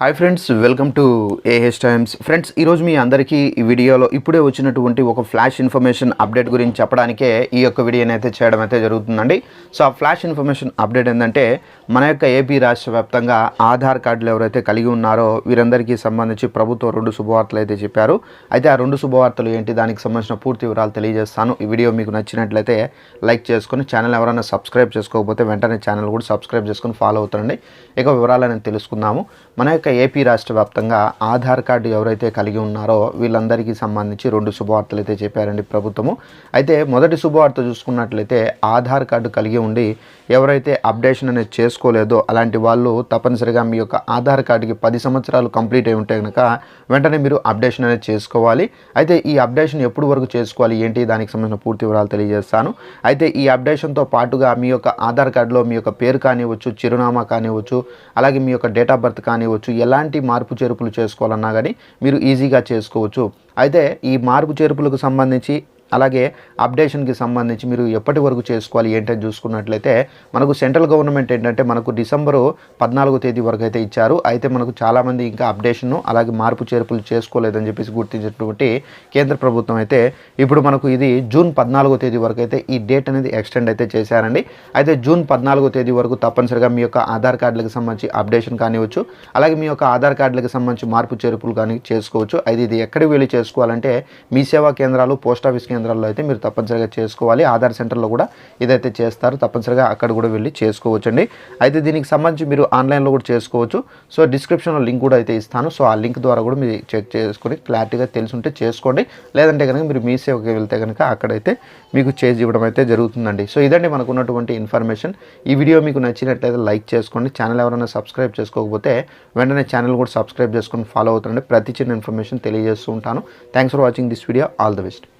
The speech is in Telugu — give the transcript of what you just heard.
Hi friends welcome to A H times friends ఈరోజు మీ అందరికీ ఈ వీడియోలో ఇప్పుడే వచ్చినటువంటి ఒక ఫ్లాష్ ఇన్ఫర్మేషన్ అప్డేట్ గురించి చెప్పడానికే ఈ యొక్క వీడియోని అయితే చేయడం అయితే జరుగుతుందండి. సో ఆ ఫ్లాష్ ఇన్ఫర్మేషన్ అప్డేట్ ఏంటంటే మన యొక్క ఏపీ రాష్ట్ర వ్యాప్తంగా ఆధార్ కార్డులు ఎవరైతే కలిగి ఉన్నారో వీరందరికీ సంబంధించి ప్రభుత్వం రెండు శుభవార్తలు అయితే చెప్పారు. అయితే ఆ రెండు శుభవార్తలు ఏంటి? దానికి సంబంధించిన పూర్తి వివరాలు తెలియజేస్తాను. ఈ వీడియో మీకు నచ్చినట్లయితే లైక్ చేసుకొని ఛానల్ ఎవరైనా సబ్స్క్రైబ్ చేసుకోకపోతే వెంటనే ఛానల్ కూడా సబ్స్క్రైబ్ చేసుకొని ఫాలో అవుతారండి ఇక వివరాలను తెలుసుకుందాము. మన యొక్క ఏపీ రాష్ట్ర వ్యాప్తంగా ఆధార్ కార్డు ఎవరైతే కలిగి ఉన్నారో వీళ్ళందరికీ సంబంధించి రెండు శుభవార్తలు అయితే చెప్పారండి ప్రభుత్వము. అయితే మొదటి శుభవార్త చూసుకున్నట్లయితే ఆధార్ కార్డు కలిగి ఉండి ఎవరైతే అప్డేషన్ అనేది చేసుకోలేదో అలాంటి వాళ్ళు తప్పనిసరిగా మీ యొక్క ఆధార్ కార్డుకి పది సంవత్సరాలు కంప్లీట్ అయి ఉంటే కనుక వెంటనే మీరు అప్డేషన్ అనేది చేసుకోవాలి. అయితే ఈ అప్డేషన్ ఎప్పుడు వరకు చేసుకోవాలి? ఏంటి? దానికి సంబంధించిన పూర్తి వివరాలు తెలియజేస్తాను. అయితే ఈ అప్డేషన్తో పాటుగా మీ యొక్క ఆధార్ కార్డులో మీ యొక్క పేరు కానివ్వచ్చు చిరునామా కానివ్వచ్చు అలాగే మీ యొక్క డేట్ ఆఫ్ బర్త్ కానివ్వచ్చు ఎలాంటి మార్పు చేర్పులు చేసుకోవాలన్నా కానీ మీరు ఈజీగా చేసుకోవచ్చు. అయితే ఈ మార్పు చేర్పులకు సంబంధించి అలాగే అప్డేషన్కి సంబంధించి మీరు ఎప్పటి వరకు చేసుకోవాలి ఏంటని చూసుకున్నట్లయితే మనకు సెంట్రల్ గవర్నమెంట్ ఏంటంటే మనకు డిసెంబరు పద్నాలుగో తేదీ వరకు అయితే ఇచ్చారు. అయితే మనకు చాలామంది ఇంకా అప్డేషన్ అలాగే మార్పు చేర్పులు చేసుకోలేదని చెప్పేసి గుర్తించినటువంటి కేంద్ర ప్రభుత్వం అయితే ఇప్పుడు మనకు ఇది జూన్ పద్నాలుగో తేదీ వరకు అయితే ఈ డేట్ అనేది ఎక్స్టెండ్ అయితే చేశారండి. అయితే జూన్ పద్నాలుగో తేదీ వరకు తప్పనిసరిగా మీ యొక్క ఆధార్ కార్డులకు సంబంధించి అప్డేషన్ కానివచ్చు అలాగే మీ యొక్క ఆధార్ కార్డులకు సంబంధించి మార్పు చేర్పులు కానీ చేసుకోవచ్చు. అయితే ఇది ఎక్కడికి వెళ్ళి చేసుకోవాలంటే మీ సేవా కేంద్రాలు పోస్ట్ ఆఫీస్ కేంద్రాల్లో అయితే మీరు తప్పనిసరిగా చేసుకోవాలి. ఆధార్ సెంటర్లో కూడా ఇదైతే చేస్తారు. తప్పనిసరిగా అక్కడ కూడా వెళ్ళి చేసుకోవచ్చండి. అయితే దీనికి సంబంధించి మీరు ఆన్లైన్లో కూడా చేసుకోవచ్చు. సో డిస్క్రిప్షన్లో లింక్ కూడా అయితే ఇస్తాను. సో ఆ లింక్ ద్వారా కూడా మీరు చెక్ చేసుకొని క్లారిటీగా తెలుసుంటే చేసుకోండి. లేదంటే కనుక మీరు మీ సేవకి వెళ్తే కనుక అక్కడైతే మీకు చేసి ఇవ్వడం అయితే జరుగుతుందండి. సో ఇదండి మనకు ఉన్నటువంటి ఇన్ఫర్మేషన్. ఈ వీడియో మీకు నచ్చినట్లయితే లైక్ చేసుకోండి. ఛానల్ ఎవరైనా సబ్స్క్రైబ్ చేసుకోకపోతే వెంటనే ఛానల్ కూడా సబ్స్క్రైబ్ చేసుకొని ఫాలో అవుతుండండి. ప్రతి చిన్న ఇన్ఫర్మేషన్ తెలియజేస్తూ ఉంటాను. Thanks for watching this video. All the best.